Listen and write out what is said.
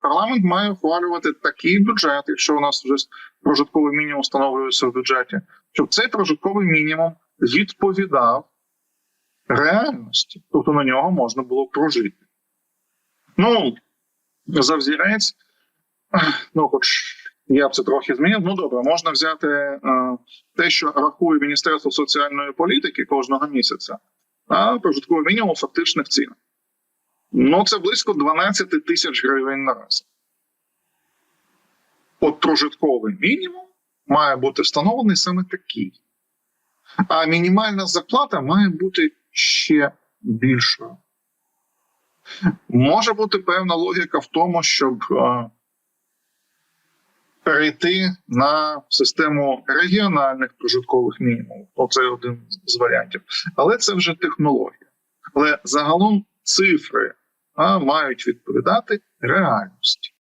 парламент має ухвалювати такий бюджет, якщо у нас вже прожитковий мінімум встановлюється в бюджеті, щоб цей прожитковий мінімум відповідав реальності, тобто на нього можна було прожити. Ну, за взірець, ну, хоч я б це трохи змінив. Ну добре, можна взяти е, те, що рахує Міністерство соціальної політики кожного місяця, а прожитковий мінімум фактичних цін. Ну, це близько 12 тисяч гривень на раз. От прожитковий мінімум має бути встановлений саме такий. А мінімальна зарплата має бути ще більшою. Може бути певна логіка в тому, щоб е, перейти на систему регіональних прожиткових мінімумів. Оце один з варіантів. Але це вже технологія. Але загалом цифри а, мають відповідати реальності.